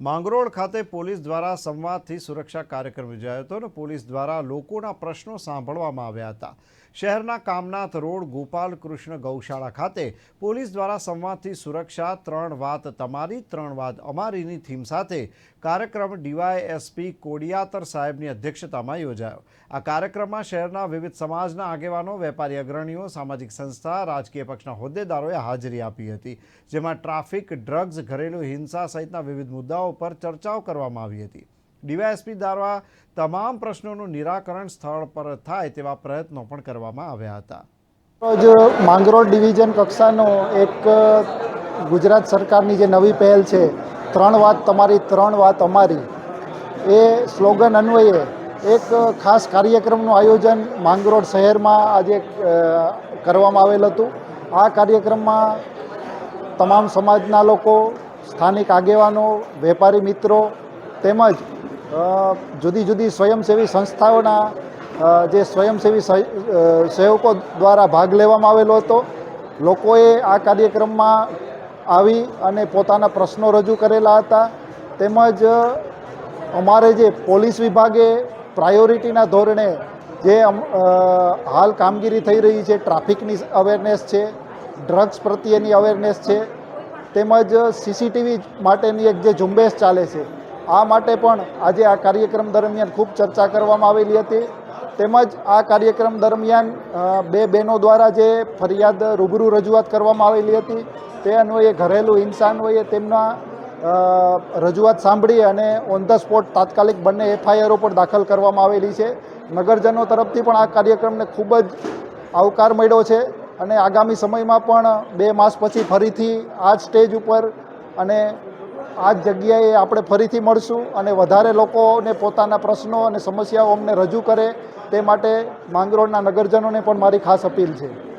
માંગરોળ ખાતે પોલીસ દ્વારા સંવાદથી સુરક્ષા કાર્યક્રમ યોજાયો હતો અને પોલીસ દ્વારા લોકોના પ્રશ્નો સાંભળવામાં આવ્યા હતા. શહેરના કામનાથ રોડ, ગોપાલ કૃષ્ણ ગૌશાળા ખાતે પોલીસ દ્વારા સંવાદથી સુરક્ષા, ત્રણ વાત તમારી, ત્રણ વાત અમારીની થીમ સાથે કાર્યક્રમ ડીવાયએસપી કોડિયાતર સાહેબની અધ્યક્ષતામાં યોજાયો. આ કાર્યક્રમમાં શહેરના વિવિધ સમાજના આગેવાનો, વેપારી અગ્રણીઓ, સામાજિક સંસ્થા, રાજકીય પક્ષના હોદ્દેદારોએ હાજરી આપી હતી, જેમાં ટ્રાફિક, ડ્રગ્સ, ઘરેલુ હિંસા સહિતના વિવિધ મુદ્દાઓ પર ચર્ચાઓ કરવામાં આવી હતી. ડીવાયએસપી દ્વારા તમામ પ્રશ્નોનું નિરાકરણ સ્થળ પર થાય તેવા પ્રયત્નો પણ કરવામાં આવ્યા હતા. રોજ માંગરોળ ડિવિઝન કક્ષાનો એક ગુજરાત સરકારની જે નવી પહેલ છે, ત્રણ વાત તમારી, ત્રણ વાત અમારી. એ સ્લોગન અન્વયે એક ખાસ કાર્યક્રમનું આયોજન માંગરોળ શહેરમાં આજે કરવામાં આવેલ હતું. આ કાર્યક્રમમાં તમામ સમાજના લોકો, સ્થાનિક આગેવાનો, વેપારી મિત્રો તેમજ જુદી જુદી સ્વયંસેવી સંસ્થાઓના જે સ્વયંસેવી સેવકો દ્વારા ભાગ લેવામાં આવેલો હતો, લોકોએ આ કાર્યક્રમમાં આવી અને પોતાના પ્રશ્નો રજૂ કરેલા હતા. તેમજ, અમારે જે પોલીસ વિભાગે પ્રાયોરિટીના ધોરણે જે હાલ કામગીરી થઈ રહી છે, ટ્રાફિકની અવેરનેસ છે, ડ્રગ્સ પ્રત્યેની અવેરનેસ છે, તેમજ સીસીટીવી માટેની એક જે ઝુંબેશ ચાલે છે આ માટે પણ આજે આ કાર્યક્રમ દરમિયાન ખૂબ ચર્ચા કરવામાં આવેલી હતી. તેમજ આ કાર્યક્રમ દરમિયાન બે બહેનો દ્વારા જે ફરિયાદ રૂબરૂ રજૂઆત કરવામાં આવેલી હતી, તે અન્વયે ઘરેલું અન્વયે તેમના રજૂઆત સાંભળી અને ઓન ધ સ્પોટ તાત્કાલિક બંને એફઆઈઆરો પણ દાખલ કરવામાં આવેલી છે. નગરજનો તરફથી પણ આ કાર્યક્રમને ખૂબ જ આવકાર મળ્યો છે અને આગામી સમયમાં પણ બે માસ પછી ફરીથી આ સ્ટેજ ઉપર અને આ જગ્યાએ આપણે ફરીથી મળશું અને વધારે લોકોને પોતાના પ્રશ્નો અને સમસ્યાઓ અમને રજૂ કરે તે માટે માંગરોળના નગરજનોને પણ મારી ખાસ અપીલ છે.